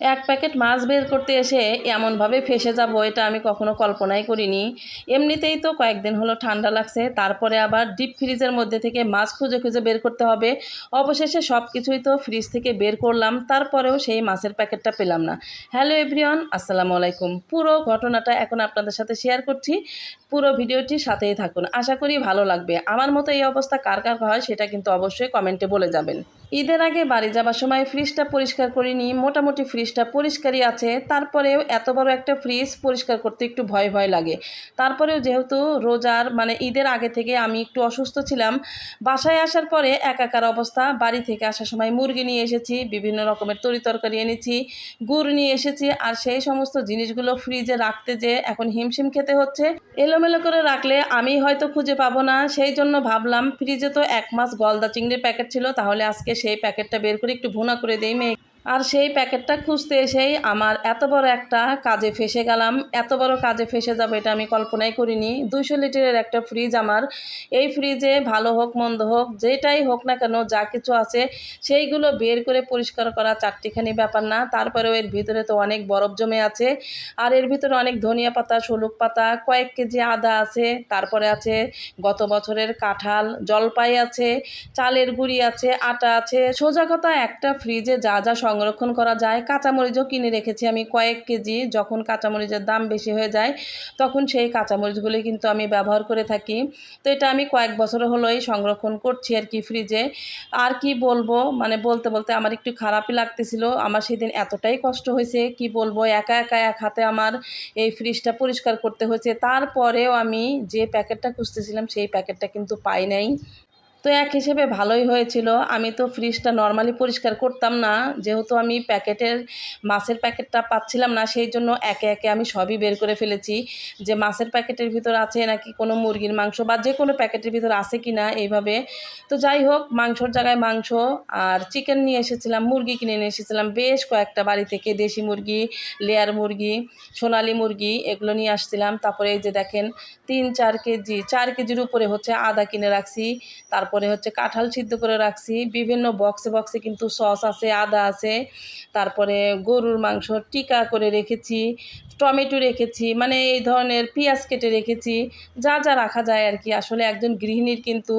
এক প্যাকেট মাছ বের করতে এসে এমনভাবে ফেসে যাব, এটা আমি কখনো কল্পনাই করিনি। এমনিতেই তো কয়েকদিন হলো ঠান্ডা লাগছে, তারপরে আবার ডিপ ফ্রিজের মধ্যে থেকে মাছ খুঁজে খুঁজে বের করতে হবে। অবশেষে সব কিছুই তো ফ্রিজ থেকে বের করলাম, তারপরেও সেই মাছের প্যাকেটটা পেলাম না। হ্যালো এভরিওয়ান, আসসালামু আলাইকুম। পুরো ঘটনাটা এখন আপনাদের সাথে শেয়ার করছি। পুরো ভিডিওটি সাথেই থাকুন। আশা করি ভালো লাগবে। আমার মতো এই অবস্থা কার কার হয় সেটা কিন্তু অবশ্যই কমেন্টে বলে যাবেন। ঈদের আগে বাড়ি যাবার সময় ফ্রিজটা পরিষ্কার করিনি মোটামুটি ফ্রিজটা পরিষ্কারই আছে। তারপরেও এত বড় একটা ফ্রিজ পরিষ্কার করতে একটু ভয় ভয় লাগে। তারপরেও যেহেতু রোজার মানে ঈদের আগে থেকে আমি একটু অসুস্থ ছিলাম, বাসায় আসার পরে একাকার অবস্থা। বাড়ি থেকে আসার সময় মুরগি নিয়ে এসেছি, বিভিন্ন রকমের তরি তরকারি এনেছি, গুড় নিয়ে এসেছি। আর সেই সমস্ত জিনিসগুলো ফ্রিজে রাখতে যে এখন হিমশিম খেতে হচ্ছে, এলোমেলো করে রাখলে আমি হয়তো খুঁজে পাবো না। সেই জন্য ভাবলাম ফ্রিজে তো এক মাস গলদা চিংড়ির প্যাকেট ছিল, তাহলে আজকে সেই প্যাকেটটা বের করে একটু ভুনা করে দেই মেয়ে। আর সেই প্যাকেটটা খুঁজতে এসেই আমার এত বড় একটা কাজে ফেসে গেলাম। এত বড় কাজে ফেসে যাবে এটা আমি কল্পনাই করিনি। দুইশো লিটারের একটা ফ্রিজ আমার। এই ফ্রিজে ভালো হোক, মন্দ হোক, যেটাই হোক না কেন, যা কিছু আছে, সেইগুলো বের করে পরিষ্কার করা চারটিখানি ব্যাপার না। তারপরেও এর ভিতরে তো অনেক বরফ জমে আছে। আর এর ভিতরে অনেক ধনিয়া পাতা শলুক পাতা, কয়েক কেজি আদা আছে। তারপরে আছে গত বছরের কাঁঠাল, জলপাই আছে, চালের গুঁড়ি আছে, আটা আছে। সোজা কথা একটা ফ্রিজে যা যা সংরক্ষণ করা যায়। কাঁচামরিচও কিনে রেখেছি আমি কয়েক কেজি। যখন কাঁচামরিচের দাম বেশি হয়ে যায়, তখন সেই কাঁচামরিচগুলি কিন্তু আমি ব্যবহার করে থাকি। তো এটা আমি কয়েক বছর হলোই সংরক্ষণ করছি আর কি ফ্রিজে। আর কি বলব? মানে বলতে বলতে আমার একটু খারাপই লাগতেছিল। আমার সেদিন এতটাই কষ্ট হয়েছে, কি বলব? একা একা এক হাতে আমার এই ফ্রিজটা পরিষ্কার করতে হয়েছে। তারপরেও আমি যে প্যাকেটটা খুঁজতেছিলাম, সেই প্যাকেটটা কিন্তু পাই নাই। তো এক হিসেবে ভালোই হয়েছিল। আমি তো ফ্রিজটা নর্মালি পরিষ্কার করতাম না। যেহেতু আমি প্যাকেটের, মাছের প্যাকেটটা পাচ্ছিলাম না, সেই জন্য একে একে আমি সবই বের করে ফেলেছি। যে মাছের প্যাকেটের ভিতর আছে নাকি কোনো মুরগির মাংস বা যে কোনো প্যাকেটের ভিতর আছে কি না এইভাবে। তো যাই হোক, মাংসর জায়গায় মাংস আর চিকেন নিয়ে এসেছিলাম, মুরগি কিনে নিয়ে এসেছিলাম। বেশ কয়েকটা বাড়ি থেকে দেশি মুরগি লেয়ার মুরগি, সোনালি মুরগি এগুলো নিয়ে আসছিলাম। তারপরে এই যে দেখেন, তিন, চার কেজি, চার কেজির উপরে হচ্ছে আদা কিনে রাখছি। তারপরে হচ্ছে কাঁঠাল সিদ্ধ করে রাখছি। বিভিন্ন বক্সে বক্সে কিন্তু সস আছে, আদা আছে। তারপরে গরুর মাংস টিকা করে রেখেছি। টমেটো রেখেছি মানে এই ধরনের পেঁয়াজ কেটে রেখেছি, যা যা রাখা যায় আর কি। আসলে একজন গৃহিণীর কিন্তু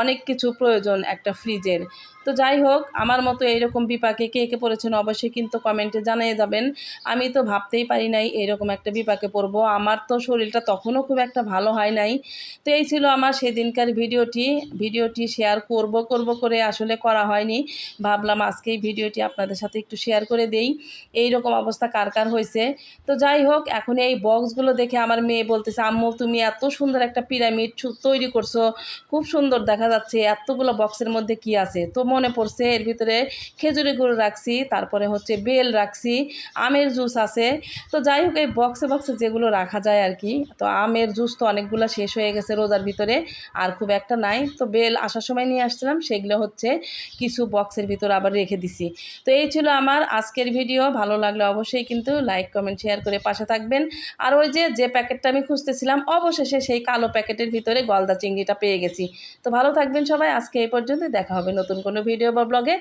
অনেক কিছু প্রয়োজন একটা ফ্রিজের। তো যাই হোক, আমার মতো এইরকম বিপাকে কে কে পড়েছেন অবশ্যই কিন্তু কমেন্টে জানিয়ে যাবেন। আমি তো ভাবতেই পারি নাই এরকম একটা বিপাকে পড়ব। আমার তো শরীরটা তখনও খুব একটা ভালো হয় নাই। তো এই ছিল আমার সেদিনকার ভিডিওটি। ভিডিওটি শেয়ার করব করব করে আসলে করা হয়নি। ভাবলাম আজকে এই ভিডিওটি আপনাদের সাথে একটু শেয়ার করে দেই। এই রকম অবস্থা কার কার হয়েছে? তো যাই হোক, এখন এই বক্সগুলো দেখে আমার মেয়ে বলতেছে, আম্মু, তুমি এত সুন্দর একটা পিরামিড তৈরি করছ। খুব সুন্দর দেখা যাচ্ছে। এতগুলো বক্সের মধ্যে কি আছে? তো মনে পড়ছে, এর ভিতরে খেজুরি গুঁড়ো রাখছি, তারপরে হচ্ছে বেল রাখছি, আমের জুস আছে। তো যাই হোক, এই বক্সে বক্সে যেগুলো রাখা যায় আর কি। তো আমের জুস তো অনেকগুলো শেষ হয়ে গেছে রোজার ভিতরে, আর খুব একটা নাই। তো বেল আসার সময় নিয়ে আসছিলাম, সেগুলো হচ্ছে কিছু বক্সের ভিতরে আবার রেখে দিছি। তো এই ছিল আমার আজকের ভিডিও। ভালো লাগলে অবশ্যই কিন্তু লাইক কমেন্ট শেয়ার করে পাশে থাকবেন। আর ওই যে যে প্যাকেটটা আমি খুঁজতেছিলাম, অবশেষে সেই কালো প্যাকেটের ভিতরে গলদা চিংড়িটা পেয়ে গেছি। তো ভালো থাকবেন সবাই, আজকে এই পর্যন্ত দেখা হবে নতুন কোনো ভিডিও বা ব্লগে।